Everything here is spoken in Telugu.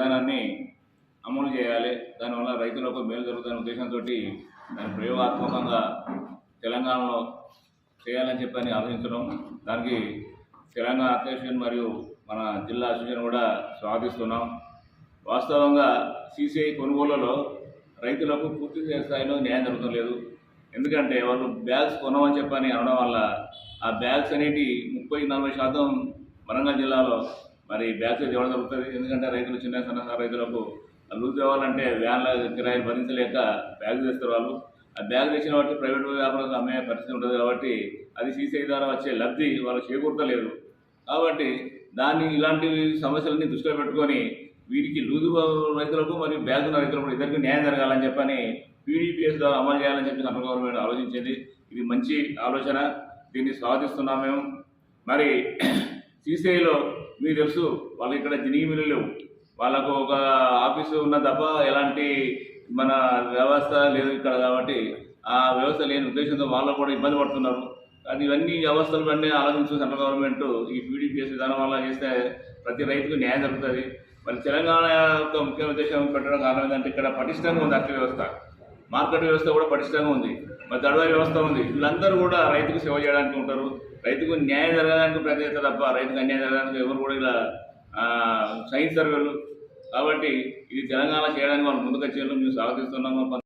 విధానాన్ని అమలు చేయాలి. దానివల్ల రైతులకు మేలు జరుగుతున్న ఉద్దేశంతో దాన్ని ప్రయోగాత్మకంగా తెలంగాణలో చేయాలని చెప్పని ఆలోచించడం. దానికి తెలంగాణ అసోసియేషన్ మరియు మన జిల్లా అసోసియేషన్ కూడా స్వాగతిస్తున్నాం. వాస్తవంగా సీసీఐ కొనుగోలులో రైతులకు పూర్తి స్థాయిలో న్యాయం జరగడం లేదు ఎందుకంటే వాళ్ళు బ్యాగ్స్ కొనమని చెప్పని అనడం వల్ల ఆ బ్యాగ్స్ అనేటి ముప్పై నలభై శాతం వరంగల్ జిల్లాలో మరి బ్యాగ్స్ ఇవ్వడం జరుగుతుంది ఎందుకంటే రైతులు చిన్న సన్న రైతులకు లూజ్ కావాలంటే వ్యాన్ల కిరాయిలు భరించలేక బ్యాగ్ చేస్తారు వాళ్ళు. ఆ బ్యాగ్ తెచ్చిన వాటి ప్రైవేట్ వ్యాపారాలు అమ్మే పరిస్థితి ఉంటుంది కాబట్టి అది సీసీఐ ద్వారా వచ్చే లబ్ధి వాళ్ళు చేకూరతలేదు కాబట్టి దాన్ని ఇలాంటి సమస్యలని దృష్టిలో పెట్టుకొని వీరికి లూజు రైతులకు మరియు బ్యాగ్ ఉన్న రైతులకు ఇద్దరికి న్యాయం జరగాలని చెప్పని పీడీపీఎస్ ద్వారా అమలు చేయాలని చెప్పి సెంట్రల్ గవర్నమెంట్ ఆలోచించింది. ఇది మంచి ఆలోచన. దీన్ని స్వాగతిస్తున్నాం మేము. మరి సీసీఐలో మీకు తెలుసు వాళ్ళు ఇక్కడ జినిగి మిల్లు లేవు. వాళ్ళకు ఒక ఆఫీసు ఉన్న తప్ప ఎలాంటి మన వ్యవస్థ లేదు ఇక్కడ కాబట్టి ఆ వ్యవస్థ లేని ఉద్దేశంతో వాళ్ళు కూడా ఇబ్బంది పడుతున్నారు. కానీ ఇవన్నీ వ్యవస్థలు అన్నీ ఆలోచించు సెంట్రల్ గవర్నమెంట్ ఈ పీడీపీఎస్ విధానం వల్ల చేస్తే ప్రతి రైతుకు న్యాయం జరుగుతుంది. మరి తెలంగాణ యొక్క ముఖ్య ఉద్దేశం పెట్టడం కారణం ఏంటంటే ఇక్కడ పటిష్టంగా ఉంది అర్థ వ్యవస్థ. మార్కెట్ వ్యవస్థ కూడా పటిష్టంగా ఉంది. మరి దళవాయి వ్యవస్థ ఉంది. వీళ్ళందరూ కూడా రైతుకు సేవ చేయడానికి ఉంటారు. రైతుకు న్యాయం జరగడానికి ప్రతి తప్ప రైతుకు అన్యాయం జరగడానికి ఎవరు కూడా ఇలా సైన్స్ సర్వేలు కాబట్టి ఇది తెలంగాణ చేయడానికి మనం ముందుకు వచ్చేందుకు మేము స్వాగతిస్తున్నాము.